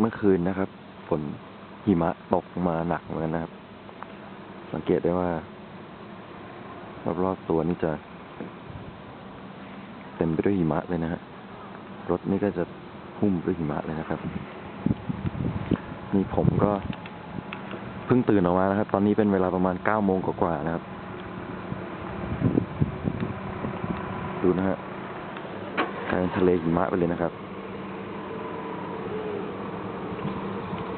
เมื่อคืนนะครับ ฝนหิมะตกมาหนักเหมือนกันนะครับ สังเกตได้ว่า รอบๆตัวนี่จะเต็มไปด้วยหิมะเลยนะฮะรถนี่ก็จะหุ้มด้วยหิมะเลยนะครับ นี่ผมก็เพิ่งตื่นออกมานะครับ ตอนนี้เป็นเวลาประมาณเก้าโมงกว่าๆนะครับ ดูนะฮะกลายเป็นทะเลหิมะไปเลยนะครับแหม่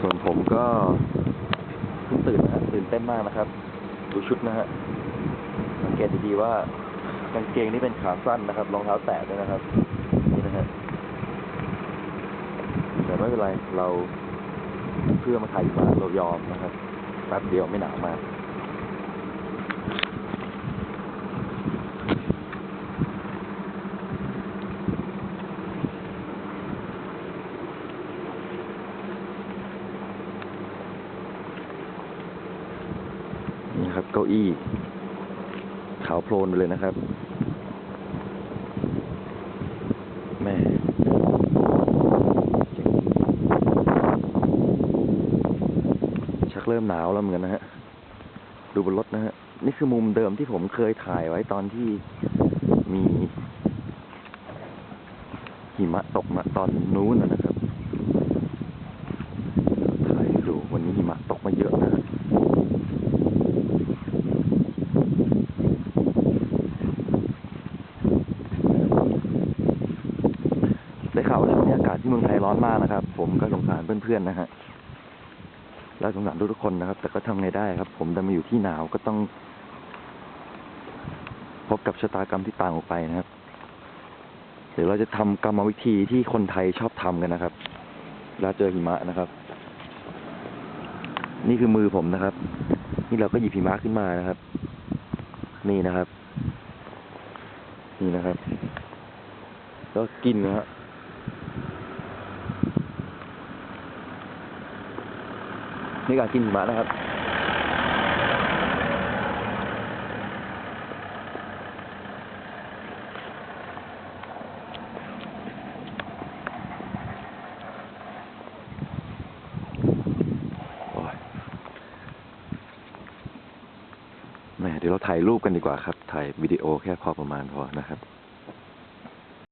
ส่วนผมก็ตื่นนะฮะตื่นเต้นมากนะครับ ดูชุดนะฮะ สังเกตดีๆว่ากางเกงนี่เป็นขาสั้นนะครับ รองเท้าแตะด้วยนะครับ นี่นะฮะ แต่ไม่เป็นไร เราเพื่อมาถ่ายมาเรายอมนะครับ แป๊บเดียวไม่หนาวมาก ครับ เก้าอี้ขาวโพลนไปเลยนะครับ แม่เจ๋งชักเริ่มหนาวแล้วเหมือนกันนะฮะ ดูบนรถนะฮะ นี่คือมุมเดิมที่ผมเคยถ่ายไว้ตอนที่มีหิมะตกมาตอนนู้นนะครับ ถ่ายดูวันนี้หิมะตกมาเยอะนะฮะ ได้ข่าวว่าช่วงนี้ อากาศที่เมืองไทยร้อนมากนะครับ ผมก็สงสารเพื่อนๆนะฮะแล้วสงสารทุกๆคนนะครับ แต่ก็ทำไงได้ครับ ผมดันมาอยู่ที่หนาวก็ต้อง พบกับชะตากรรมที่ต่างออกไปนะครับเดี๋ยวเราจะทำกรรมวิธีที่คนไทยชอบทำกันนะครับเวลาเจอหิมะนะครับ นี่คือมือผมนะครับ นี่เราก็หยิบหิมะขึ้นมานะครับ นี่นะครับ นี่นะครับ แล้วกินนะฮะ นี่การกินหิมะนะครับโอ้ยแหมเดี๋ยวเราถ่ายรูปกันดีกว่าครับ ถ่ายวิดีโอแค่พอประมาณพอนะครับ